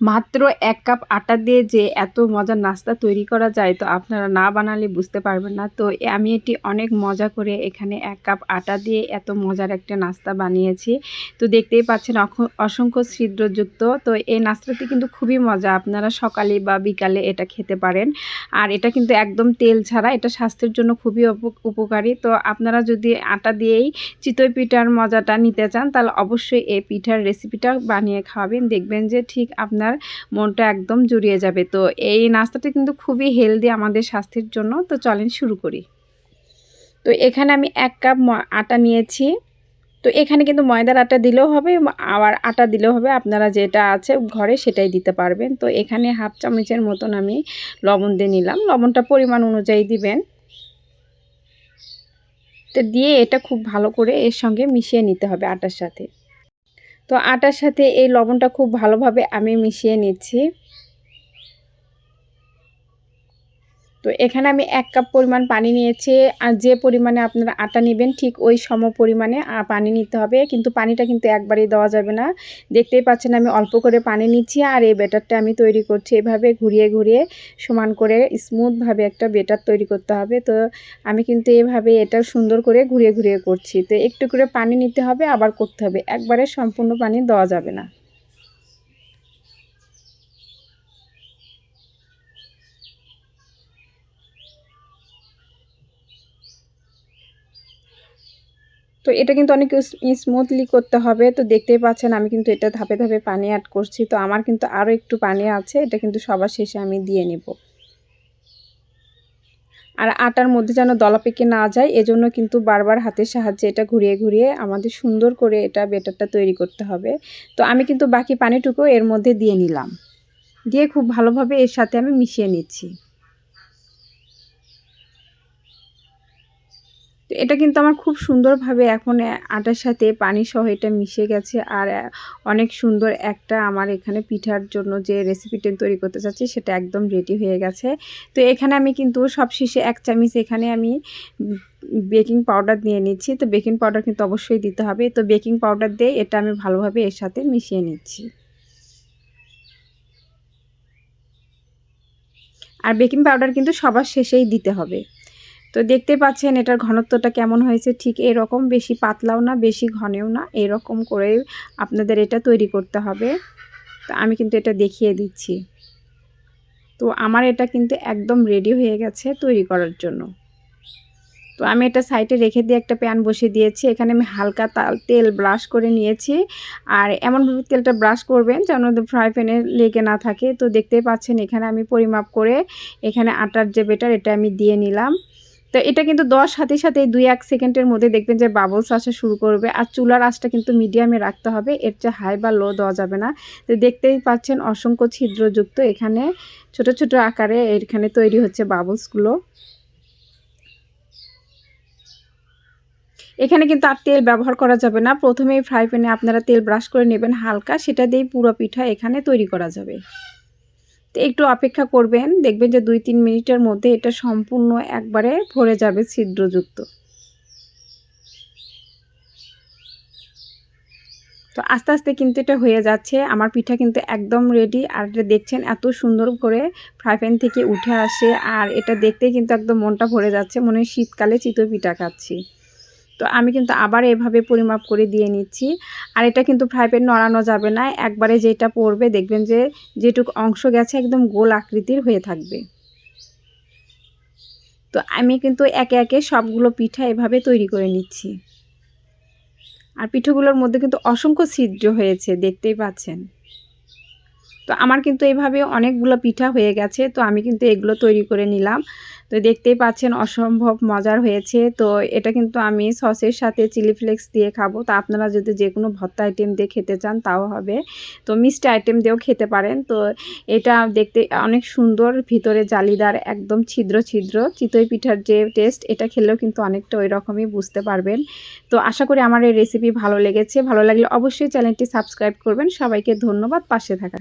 মাত্র এক কাপ আটা দিয়ে যে এত মজার নাস্তা তৈরি করা যায়, তো আপনারা না বানালে বুঝতে পারবেন না। তো আমি এটি অনেক মজা করে এখানে এক কাপ আটা দিয়ে এত মজার একটা নাস্তা বানিয়েছি। তো দেখতেই পাচ্ছেন অসংখ্য ছিদ্রযুক্ত। তো এই নাস্তাটি কিন্তু খুবই মজা, আপনারা সকালে বা বিকালে এটা খেতে পারেন। আর এটা কিন্তু একদম তেল ছাড়া, এটা স্বাস্থ্যের জন্য খুবই উপকারী। তো আপনারা যদি আটা দিয়েই চিতই পিঠার মজাটা নিতে চান, তাহলে অবশ্যই এই পিঠার রেসিপিটা বানিয়ে খাওয়াবেন। দেখবেন যে ঠিক আপনার মনটা একদম জুড়িয়ে যাবে। তো এই নাস্তাটা কিন্তু খুবই হেলদি আমাদের স্বাস্থ্যের জন্য। তো চলেন শুরু করি। তো এখানে আমি এক কাপ আটা নিয়েছি। তো এখানে কিন্তু ময়দার আটা দিলেও হবে আবার আটা দিলেও হবে। আপনারা যেটা আছে ঘরে সেটাই দিতে পারবেন। তো এখানে হাফ চামচের মতন আমি লবণ দিয়ে নিলাম। লবণটা পরিমাণ অনুযায়ী দিবেন। তো দিয়ে এটা খুব ভালো করে এর সঙ্গে মিশিয়ে নিতে হবে আটার সাথে। তো আটার সাথে এই লবণটা খুব ভালোভাবে আমি মিশিয়ে নিচ্ছি। তো এখানে আমি এক কাপ পরিমাণ পানি নিয়েছি আর যে পরিমাণে আপনারা আটা নেবেন ঠিক ওই সম পরিমাণে পানি নিতে হবে। কিন্তু পানিটা কিন্তু একবারেই দেওয়া যাবে না। দেখতেই পাচ্ছেন আমি অল্প করে পানি নিচ্ছি আর এই বেটারটা আমি তৈরি করছি। এভাবে ঘুরিয়ে ঘুরিয়ে সমান করে স্মুথভাবে একটা বেটার তৈরি করতে হবে। তো আমি কিন্তু এভাবে এটা সুন্দর করে ঘুরিয়ে ঘুরিয়ে করছি। তো একটু করে পানি নিতে হবে, আবার করতে হবে। একবারে সম্পূর্ণ পানি দেওয়া যাবে না। তো এটা কিন্তু অনেক স্মুথলি করতে হবে। তো দেখতেই পাচ্ছেন আমি কিন্তু এটা ধাপে ধাপে পানি অ্যাড করছি। তো আমার কিন্তু আরও একটু পানি আছে, এটা কিন্তু সবার শেষে আমি দিয়ে নেব। আর আটার মধ্যে যেন দলা পেকে না যায়, এজন্য কিন্তু বারবার হাতের সাহায্যে এটা ঘুরিয়ে ঘুরিয়ে আমাদের সুন্দর করে এটা বেটারটা তৈরি করতে হবে। তো আমি কিন্তু বাকি পানিটুকু এর মধ্যে দিয়ে নিলাম। দিয়ে খুব ভালোভাবে এর সাথে আমি মিশিয়ে নিচ্ছি। তো এটা কিন্তু আমার খুব সুন্দরভাবে এখন আটার সাথে পানি সহ এটা মিশে গেছে। আর অনেক সুন্দর একটা আমার এখানে পিঠার জন্য যে রেসিপিটা তৈরি করতে চাচ্ছি, সেটা একদম রেডি হয়ে গেছে। তো এখানে আমি কিন্তু সব শেষে এক চামিচ এখানে আমি বেকিং পাউডার দিয়ে নিচ্ছি। তো বেকিং পাউডার কিন্তু অবশ্যই দিতে হবে। তো বেকিং পাউডার দিয়ে এটা আমি ভালোভাবে এর সাথে মিশিয়ে নিচ্ছি। আর বেকিং পাউডার কিন্তু সবার শেষেই দিতে হবে। তো দেখতে পাচ্ছেন এটার ঘনত্বটা কেমন হয়েছে? ঠিক এরকম, বেশি পাতলাও না, বেশি ঘনেও না, এরকম করে আপনাদের এটা তৈরি করতে হবে। তো আমি কিন্তু এটা দেখিয়ে দিচ্ছি। তো আমার এটা কিন্তু একদম রেডি হয়ে গেছে তৈরি করার জন্য। তো আমি এটা সাইডে রেখে দিয়ে একটা প্যান বসিয়ে দিয়েছি। এখানে আমি হালকা তাল- তেল ব্রাশ করে নিয়েছি। আর এমনভাবে তেলটা ব্রাশ করবেন যেন ফ্রাই প্যানে লেগে না থাকে। তো দেখতেই পাচ্ছেন এখানে আমি পরিমাপ করে এখানে আটার যে বেটার এটা আমি দিয়ে নিলাম। তো এটা কিন্তু দশ সাথে সাথে দুই এক সেকেন্ডের মধ্যে দেখবেন যে বাবলস আসা শুরু করবে। আর চুলার আঁচটা কিন্তু মিডিয়ামে রাখতে হবে। এর চেয়ে হাই বা লো দেওয়া যাবে না। তো দেখতেই পাচ্ছেন অসংখ্য ছিদ্রযুক্ত এখানে ছোট ছোট আকারে এখানে তৈরি হচ্ছে বাবলসগুলো এখানে কিন্তু আর তেল ব্যবহার করা যাবে না। প্রথমেই ফ্রাই প্যানে আপনারা তেল ব্রাশ করে নেবেন হালকা। সেটা দিয়েই পুরো পিঠা এখানে তৈরি করা যাবে। তো একটু অপেক্ষা করবেন, দেখবেন যে দুই তিন মিনিটের মধ্যে এটা সম্পূর্ণ একবারে ভরে যাবে ছিদ্রযুক্ত। তো আস্তে আস্তে কিন্তু এটা হয়ে যাচ্ছে, আমার পিঠা কিন্তু একদম রেডি আর এটা দেখছেন এত সুন্দর করে ফ্রাই প্যান থেকে উঠে আসে, আর এটা দেখতে কিন্তু একদম মনটা ভরে যাচ্ছে, মনে হয় শীতকালে চিতই পিঠা খাচ্ছি। তো আমি কিন্তু আবার এভাবে পরিমাপ করে দিয়ে নিচ্ছি। আর এটা কিন্তু ফ্রাই প্যান নড়ানো যাবে না, একবারে যেটা পড়বে দেখবেন যে যেটুকু অংশ গেছে একদম গোল আকৃতির হয়ে থাকবে। তো আমি কিন্তু একে একে সবগুলো পিঠা এভাবে তৈরি করে নিচ্ছি। আর পিঠাগুলোর মধ্যে কিন্তু অসংখ্য ছিদ্র হয়েছে, দেখতেই পাচ্ছেন। তো আমার কিন্তু এভাবে অনেকগুলো পিঠা হয়ে গেছে, তো আমি কিন্তু এগুলো তৈরি করে নিলাম। তো দেখতেই পাচ্ছেন অসম্ভব মজার হয়েছে। তো এটা কিন্তু আমি সসের সাথে চিলি ফ্লেক্স দিয়ে খাব। তো আপনারা যদি যে কোনো ভর্তা আইটেম দিয়ে খেতে চান, তাও হবে। তো মিষ্টি আইটেম দিয়েও খেতে পারেন। তো এটা দেখতে অনেক সুন্দর, ভিতরে জালিদার, একদম ছিদ্র ছিদ্র। চিতই পিঠার যে টেস্ট এটা খেলেও কিন্তু অনেকটা ওই রকমই বুঝতে পারবেন। তো আশা করি আমার এই রেসিপি ভালো লেগেছে। ভালো লাগলে অবশ্যই চ্যানেলটি সাবস্ক্রাইব করবেন। সবাইকে ধন্যবাদ। পাশে থাকা